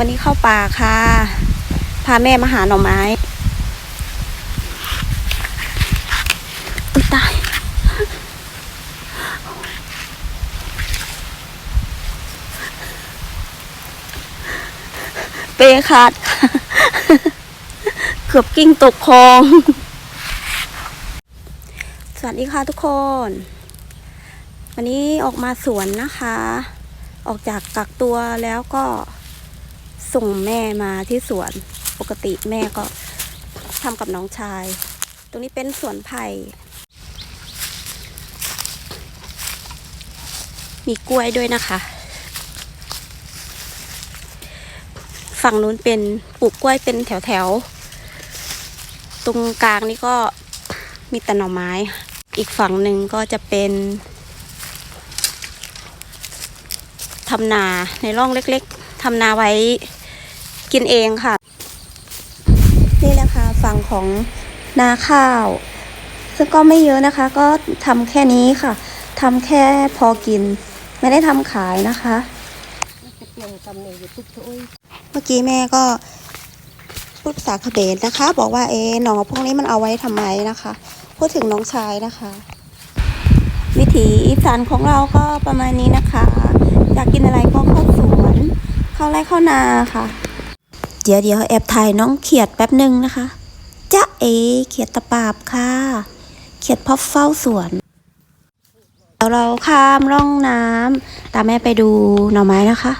วันนี้เข้าป่าค่ะ พาแม่มาหาหน่อไม้อุ๊ตายเปขาดค่ะเกือบกิ้งตกคลอง สวัสดีค่ะทุกคน วันนี้ออกมาสวนนะคะ ออกจากกักตัวแล้วก็ ส่งแม่มาที่สวนปกติแม่ก็ทำกับน้องชาย ตรงนี้เป็นสวนไผ่มีกล้วยด้วยนะคะ ฝั่งนู้นเป็นปลูกกล้วยเป็นแถวๆตรงกลางนี่ก็มีแต่หน่อไม้ อีกฝั่งหนึ่งก็จะเป็นทำนาในร่องเล็กๆทำนาไว้ กินเองค่ะ นี่แหละคะฝั่งของนาข้าว ซึ่งก็ไม่เยอะนะคะ ก็ทำแค่นี้ค่ะทำแค่พอกิน ไม่ได้ทำขายนะคะ เมื่อกี้แม่ก็พูดภาษาเขมรนะคะ บอกว่าเอ๊ะหนอพวกนี้มันเอาไว้ทำไมนะคะ พูดถึงน้องชายนะคะวิถีอีสานของเราก็ประมาณนี้นะคะ อยากกินอะไรก็เข้าสวน เข้าไร่เข้านาค่ะ เดี๋ยวเดี๋ยวแอบถ่ายน้องเขียดแป๊บหนึ่งนะคะจ๊ะเอเขียดตะปาบค่ะ เขียดพับเฝ้าสวนเดี๋ยวเราข้ามร่องน้ำตามแม่ไปดูหน่อไม้นะคะ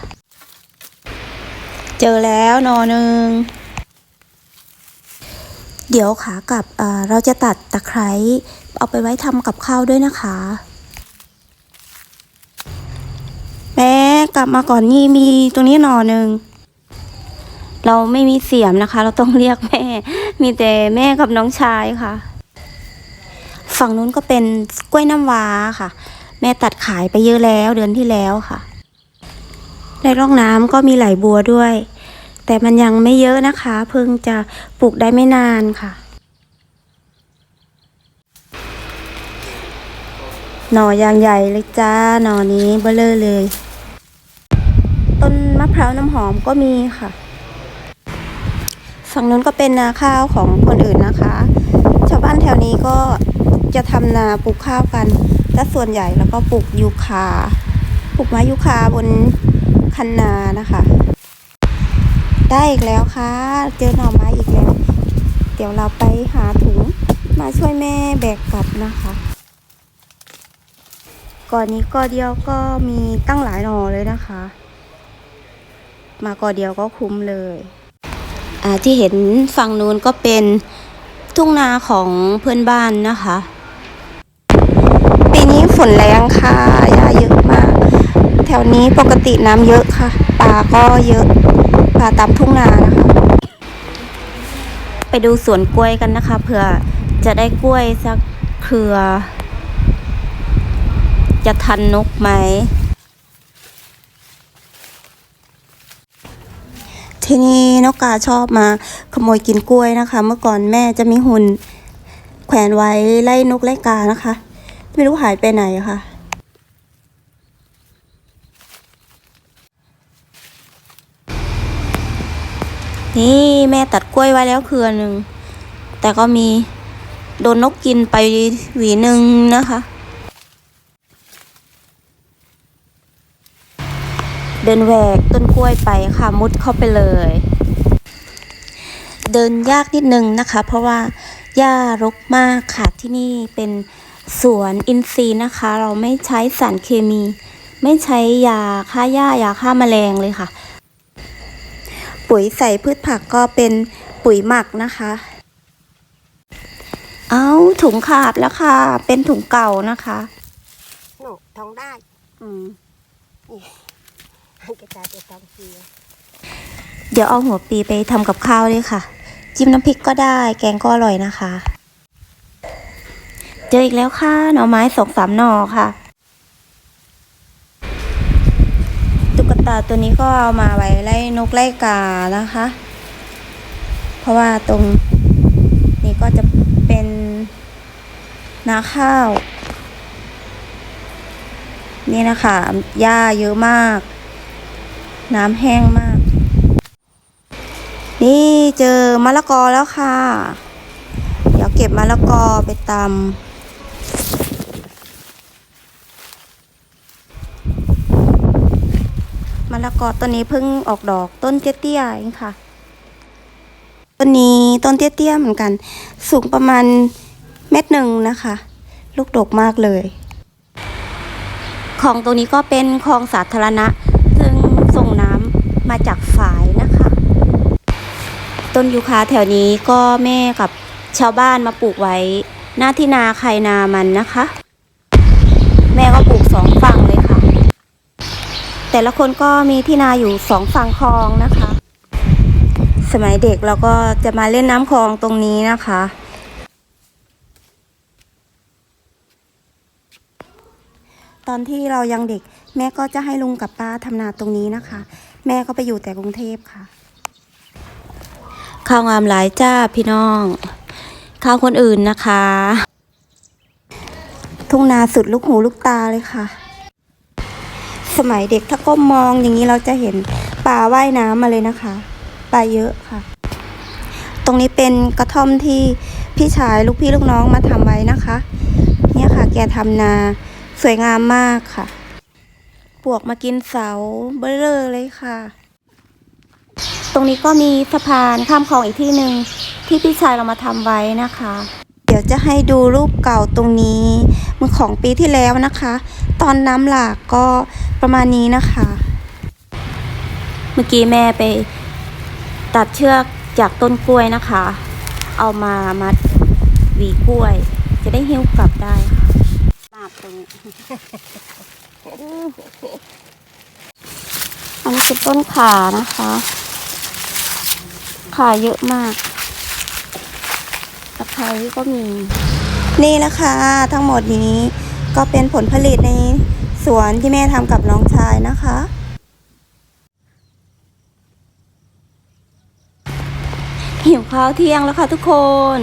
เจอแล้วหนอหนึ่งเดี๋ยวขากลับเอ่อเราจะตัดตะไคร้เอาไปไว้ทำกับข้าวด้วยนะคะ แม่กลับมาก่อนนี่มีตรงนี้หนอหนึ่ง เราไม่มีเสียมนะคะ เราต้องเรียกแม่ มีแต่แม่กับน้องชายค่ะ ฝั่งนู้นก็เป็นกล้วยน้ำว้าค่ะ แม่ตัดขายไปเยอะแล้วเดือนที่แล้วค่ะ ในร่องน้ำก็มีไหลบัวด้วย แต่มันยังไม่เยอะนะคะ เพิ่งจะปลูกได้ไม่นานค่ะหน่อยางใหญ่เลยจ้าหน่อนี้เบลเลอเลย ต้นมะพร้าวน้ำหอมก็มีค่ะ ฝั่งนู้นก็เป็นนาข้าวของคนอื่นนะคะ ชาวบ้านแถวนี้ก็จะทำนาปลูกข้าวกันและส่วนใหญ่แล้วก็ปลูกยูคาปลูกไม้ยูคาบนคันนานะคะ ได้อีกแล้วค่ะ เจอหน่อไม้อีกแล้ว เดี๋ยวเราไปหาถุงมาช่วยแม่แบกกลับนะคะก่อนนี้ก่อเดียวก็มีตั้งหลายหน่อเลยนะคะ มาก่อเดียวก็คุ้มเลย ที่เห็นฝั่งนู้นก็เป็นทุ่งนาของเพื่อนบ้านนะคะ ปีนี้ฝนแรงค่ะหญ้าเยอะมาก แถวนี้ปกติน้ำเยอะค่ะปลาก็เยอะปลาตามทุ่งนานะคะ ไปดูสวนกล้วยกันนะคะเผื่อจะได้กล้วยสักเครือ จะทันนกไหม ทีนี้นกกาชอบมาขโมยกินกล้วยนะคะ เมื่อก่อนแม่จะมีหุ่นแขวนไว้ไล่นกไล่กานะคะ ไม่รู้หายไปไหนค่ะนี่แม่ตัดกล้วยไว้แล้วเครือหนึ่ง แต่ก็มีโดนนกกินไปหวีหนึ่งนะคะ เดินแหวกต้นกล้วยไปค่ะมุดเข้าไปเลย เดินยากนิดนึงนะคะ เพราะว่าหญ้ารกมากค่ะที่นี่เป็นสวนอินทรีย์นะคะ เราไม่ใช้สารเคมี ไม่ใช้ยาฆ่าหญ้ายาฆ่าแมลงเลยค่ะ ปุ๋ยใส่พืชผักก็เป็นปุ๋ยหมักนะคะ เอาถุงขาดแล้วค่ะ เป็นถุงเก่านะคะ หนูท้องได้ อืม เดี๋ยวเอาหัวปีไปทำกับข้าวเลยค่ะ จิ้มน้ำพริกก็ได้ แกงก็อร่อยนะคะ เจออีกแล้วค่ะ หน่อไม้สองสามหน่อค่ะตุ๊กตาตัวนี้ก็เอามาไว้ไล่นกไล่กานะคะ เพราะว่าตรงนี้ก็จะเป็นนาข้าว นี่นะคะหญ้าเยอะมาก น้ำแห้งมาก นี่เจอมะละกอแล้วค่ะ เดี๋ยวเก็บมะละกอไปตำมะละกอต้นนี้เพิ่งออกดอกต้นเตี้ยๆเองค่ะ ต้นนี้ต้นเตี้ยๆเหมือนกัน สูงประมาณเม็ดหนึ่งนะคะ ลูกดกมากเลยคลองตรงนี้ก็เป็นคลองสาธารณะ มาจากฝายนะคะ ต้นยูคาแถวนี้ก็แม่กับชาวบ้านมาปลูกไว้ หน้าที่นาใครนามันนะคะ แม่ก็ปลูกสองฝั่งเลยค่ะ แต่ละคนก็มีที่นาอยู่สองฝั่งคลองนะคะ สมัยเด็กเราก็จะมาเล่นน้ำคลองตรงนี้นะคะตอนที่เรายังเด็ก แม่ก็จะให้ลุงกับป้าทำนาตรงนี้นะคะ แม่ก็ไปอยู่แต่กรุงเทพค่ะ ข้าวงามหลายจ้าพี่น้อง ข้าวคนอื่นนะคะ ทุ่งนาสุดลูกหูลูกตาเลยค่ะ สมัยเด็กถ้าก้มมองอย่างนี้เราจะเห็นปลาว่ายน้ำมาเลยนะคะ ปลาเยอะค่ะ ตรงนี้เป็นกระท่อมที่พี่ชายลูกพี่ลูกน้องมาทำไว้นะคะ เนี่ยค่ะ แกทำนาสวยงามมากค่ะ ปวกมากินเสาเบลอเลยค่ะ ตรงนี้ก็มีสะพานข้ามคลองอีกที่หนึ่งที่พี่ชายเรามาทำไว้นะคะ เดี๋ยวจะให้ดูรูปเก่าตรงนี้มันของปีที่แล้วนะคะ ตอนน้ำหลากก็ประมาณนี้นะคะ เมื่อกี้แม่ไปตัดเชือกจากต้นกล้วยนะคะ เอามามัดหวีกล้วย จะได้หิ้วกลับได้ค่ะมาบตรงนี้ อันนี้เป็นต้นขานะคะ ขาเยอะมากตะไคร้ก็มี นี่แหละค่ะทั้งหมดนี้ก็เป็นผลผลิตในสวนที่แม่ทำกับน้องชายนะคะ หิวข้าวเที่ยงแล้วค่ะทุกคน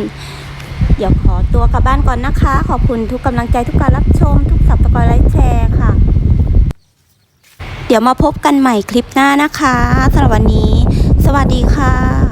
เดี๋ยวขอตัวกลับบ้านก่อนนะคะ ขอบคุณทุกกำลังใจทุกการรับชม ทุกสับตะกอยไลค์แชร์ค่ะ เดี๋ยวมาพบกันใหม่คลิปหน้านะคะสำหรับวันนี้ สวัสดีค่ะ